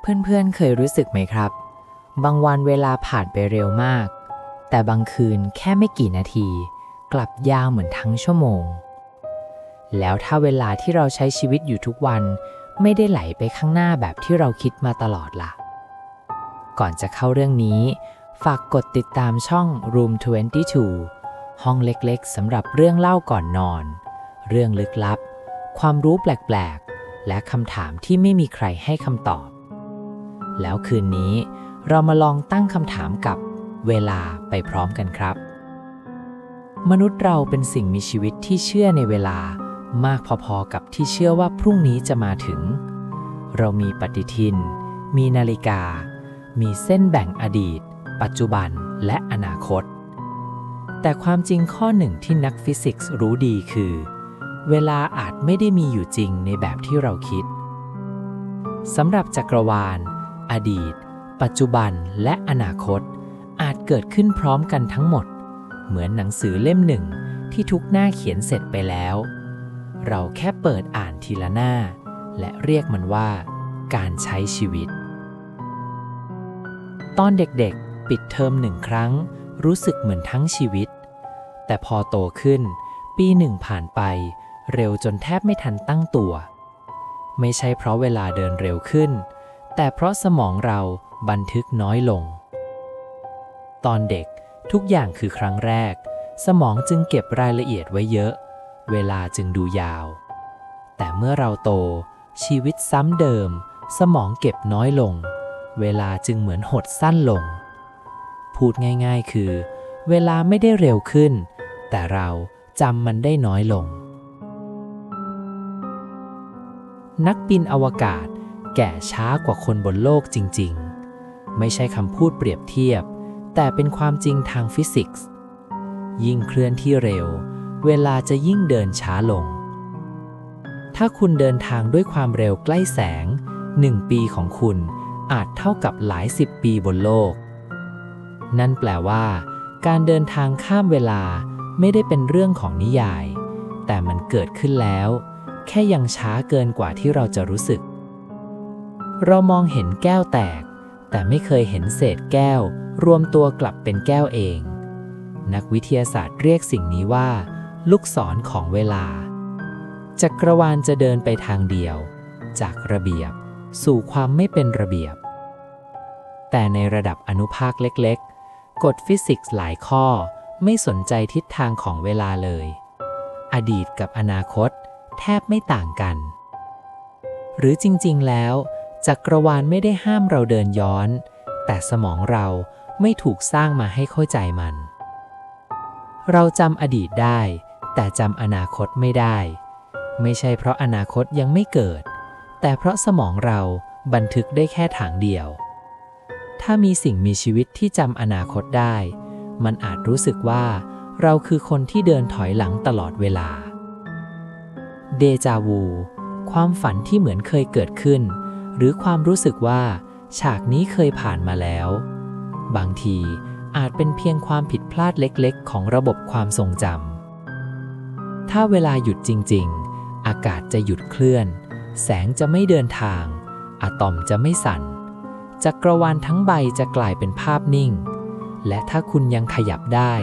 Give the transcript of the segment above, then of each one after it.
เพื่อนๆเคยรู้สึกไหมครับ บางวันเวลาผ่านไปเร็วมาก แต่บางคืนแค่ไม่กี่นาที กลับยาวเหมือนทั้งชั่วโมง แล้วถ้าเวลาที่เราใช้ชีวิตอยู่ทุกวันไม่ได้ไหลไปข้างหน้าแบบที่เราคิดมาตลอดล่ะ ก่อนจะเข้าเรื่องนี้ ฝากกดติดตามช่อง Room 22 ห้องเล็กๆสำหรับเรื่องเล่าก่อนนอน เรื่องลึกลับ ความรู้แปลกๆ และคำถามที่ไม่มีใครให้คำตอบ แล้วคืนนี้เรามาลองตั้งคำถามกับเวลาไปพร้อมกันครับ มนุษย์เราเป็นสิ่งมีชีวิตที่เชื่อในเวลามากพอๆกับที่เชื่อว่าพรุ่งนี้จะมาถึง เรามีปฏิทิน มีนาฬิกา มีเส้นแบ่งอดีต ปัจจุบันและอนาคต แต่ความจริงข้อหนึ่งที่นักฟิสิกส์รู้ดีคือ เวลาอาจไม่ได้มีอยู่จริงในแบบที่เราคิดสำหรับจักรวาล อดีต ปัจจุบันและอนาคต อาจเกิดขึ้นพร้อมกันทั้งหมด เหมือนหนังสือเล่มหนึ่งที่ทุกหน้าเขียนเสร็จไปแล้ว เราแค่เปิดอ่านทีละหน้า และเรียกมันว่า การใช้ชีวิต ตอนเด็กๆ ปิดเทอมหนึ่งครั้ง รู้สึกเหมือนทั้งชีวิต แต่พอโตขึ้น ปีหนึ่งผ่านไป เร็วจนแทบไม่ทันตั้งตัว ไม่ใช่เพราะเวลาเดินเร็วขึ้น แต่เพราะสมองเราบันทึกน้อยลง ตอนเด็กทุกอย่างคือครั้งแรก สมองจึงเก็บรายละเอียดไว้เยอะ เวลาจึงดูยาว แต่เมื่อเราโต ชีวิตซ้ำเดิม สมองเก็บน้อยลง เวลาจึงเหมือนหดสั้นลง พูดง่ายๆคือ เวลาไม่ได้เร็วขึ้น แต่เราจำมันได้น้อยลง นักบินอวกาศ แก่ช้ากว่าคนบนโลกจริง ๆ ไม่ใช่คำพูดเปรียบเทียบ แต่เป็นความจริงทางฟิสิกส์ ยิ่งเคลื่อนที่เร็ว เวลาจะยิ่งเดินช้าลง ถ้าคุณเดินทางด้วยความเร็วใกล้แสงหนึ่งปีของคุณอาจเท่ากับหลายสิบปีบนโลก นั่นแปลว่า การเดินทางข้ามเวลาไม่ได้เป็นเรื่องของนิยาย แต่มันเกิดขึ้นแล้ว แค่ยังช้าเกินกว่าที่เราจะรู้สึก เรามองเห็นแก้วแตก แต่ไม่เคยเห็นเศษแก้ว รวมตัวกลับเป็นแก้วเอง นักวิทยาศาสตร์เรียกสิ่งนี้ว่า ลูกศรของเวลา จักรวาลจะเดินไปทางเดียว จากระเบียบ สู่ความไม่เป็นระเบียบ แต่ในระดับอนุภาคเล็กๆ กฎฟิสิกส์หลายข้อไม่สนใจทิศทางของเวลาเลย อดีตกับอนาคต แทบไม่ต่างกัน หรือจริงๆแล้ว จักรวาลไม่ได้ห้ามเราเดินย้อน แต่สมองเราไม่ถูกสร้างมาให้เข้าใจมัน เราจำอดีตได้ แต่จำอนาคตไม่ได้ ไม่ใช่เพราะอนาคตยังไม่เกิด แต่เพราะสมองเราบันทึกได้แค่ทางเดียว ถ้ามีสิ่งมีชีวิตที่จำอนาคตได้ มันอาจรู้สึกว่า เราคือคนที่เดินถอยหลังตลอดเวลา เดจาวู ความฝันที่เหมือนเคยเกิดขึ้น หรือความรู้สึกว่า ฉากนี้เคยผ่านมาแล้ว บางทีอาจเป็นเพียงความผิดพลาดเล็กๆ ของระบบความทรงจำถ้าเวลาหยุดจริง ๆ อากาศจะหยุดเคลื่อน แสงจะไม่เดินทาง อะตอมจะไม่สั่น จักรวาลทั้งใบจะกลายเป็นภาพนิ่ง และถ้าคุณยังขยับได้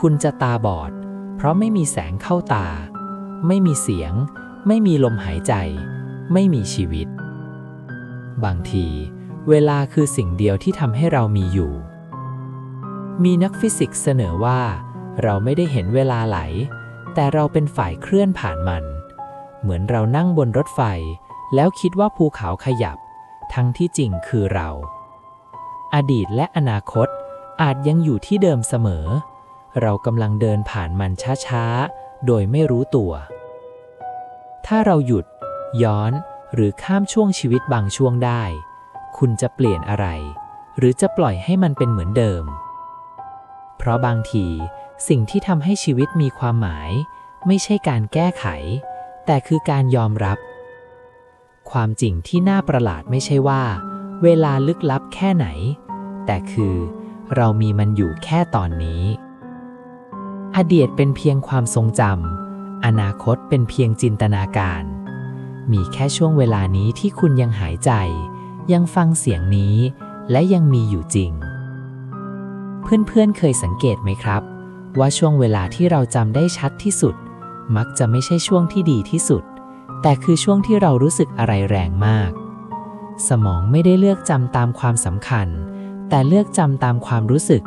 คุณจะตาบอด เพราะไม่มีแสงเข้าตา ไม่มีเสียง ไม่มีลมหายใจ ไม่มีชีวิต บางที เวลาคือสิ่งเดียวที่ทำให้เรามีอยู่ มีนักฟิสิกส์เสนอว่า เราไม่ได้เห็นเวลาไหล แต่เราเป็นฝ่ายเคลื่อนผ่านมัน เหมือนเรานั่งบนรถไฟ แล้วคิดว่าภูเขาขยับ ทั้งที่จริงคือเรา อดีตและอนาคตอาจยังอยู่ที่เดิมเสมอ เรากำลังเดินผ่านมันช้าๆ โดยไม่รู้ตัว ถ้าเราหยุด ย้อน หรือข้ามช่วงชีวิตบางช่วงได้ คุณจะเปลี่ยนอะไร หรือจะปล่อยให้มันเป็นเหมือนเดิม เพราะบางทีสิ่งที่ทำให้ชีวิตมีความหมาย ไม่ใช่การแก้ไข แต่คือการยอมรับ ความจริงที่น่าประหลาดไม่ใช่ว่า เวลาลึกลับแค่ไหน แต่คือเรามีมันอยู่แค่ตอนนี้ อดีตเป็นเพียงความทรงจำอนาคตเป็นเพียงจินตนาการ มีแค่ช่วงเวลานี้ที่คุณยังหายใจ ยังฟังเสียงนี้ และยังมีอยู่จริง เพื่อนๆเคยสังเกตไหมครับ ว่าช่วงเวลาที่เราจำได้ชัดที่สุด มักจะไม่ใช่ช่วงที่ดีที่สุด แต่คือช่วงที่เรารู้สึกอะไรแรงมาก สมองไม่ได้เลือกจำตามความสำคัญ แต่เลือกจำตามความรู้สึก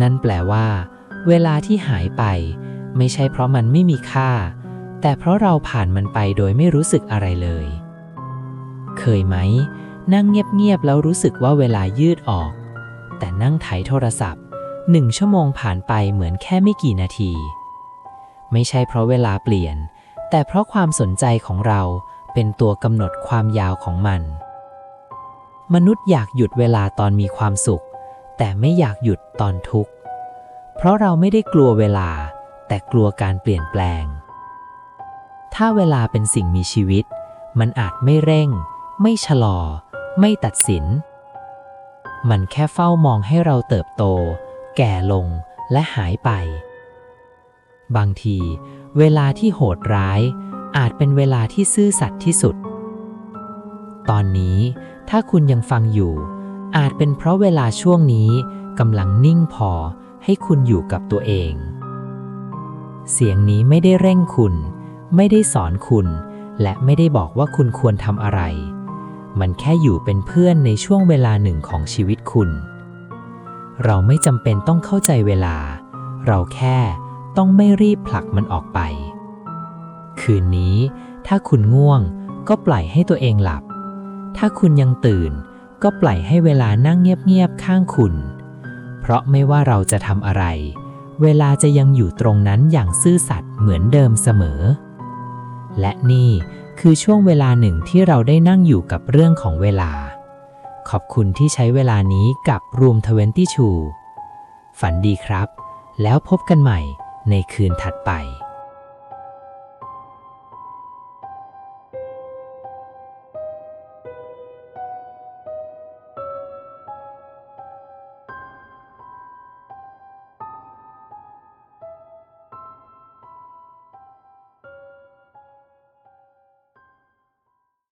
นั่นแปลว่า เวลาที่หายไป ไม่ใช่เพราะมันไม่มีค่า แต่เพราะเราผ่านมันไปโดยไม่รู้สึกอะไรเลย เคยไหม นั่งเงียบๆแล้วรู้สึกว่าเวลายืดออก แต่นั่งไถโทรศัพท์หนึ่งชั่วโมงผ่านไปเหมือนแค่ไม่กี่นาที ไม่ใช่เพราะเวลาเปลี่ยน แต่เพราะความสนใจของเราเป็นตัวกำหนดความยาวของมัน มนุษย์อยากหยุดเวลาตอนมีความสุข แต่ไม่อยากหยุดตอนทุกข์ เพราะเราไม่ได้กลัวเวลา แต่กลัวการเปลี่ยนแปลง ถ้าเวลาเป็นสิ่งมีชีวิต มันอาจไม่เร่ง ไม่ชะลอ ไม่ตัดสิน มันแค่เฝ้ามองให้เราเติบโต แก่ลงและหายไป บางที เวลาที่โหดร้าย อาจเป็นเวลาที่ซื่อสัตย์ที่สุด ตอนนี้ถ้าคุณยังฟังอยู่ อาจเป็นเพราะเวลาช่วงนี้กำลังนิ่งพอให้คุณอยู่กับตัวเอง เสียงนี้ไม่ได้เร่งคุณ ไม่ได้สอนคุณ และไม่ได้บอกว่าคุณควรทำอะไร มันแค่อยู่เป็นเพื่อนในช่วงเวลาหนึ่งของชีวิตคุณ เราไม่จำเป็นต้องเข้าใจเวลา เราแค่ต้องไม่รีบผลักมันออกไป คืนนี้ ถ้าคุณง่วงก็ปล่อยให้ตัวเองหลับ ถ้าคุณยังตื่น ก็ปล่อยให้เวลานั่งเงียบๆข้างคุณ เพราะไม่ว่าเราจะทำอะไรเวลาจะยังอยู่ตรงนั้นอย่างซื่อสัตย์เหมือนเดิมเสมอ และนี่คือช่วงเวลาหนึ่งที่เราได้นั่งอยู่กับเรื่องของเวลา ขอบคุณที่ใช้เวลานี้กับ Room 22 ฝันดีครับ แล้วพบกันใหม่ในคืนถัดไป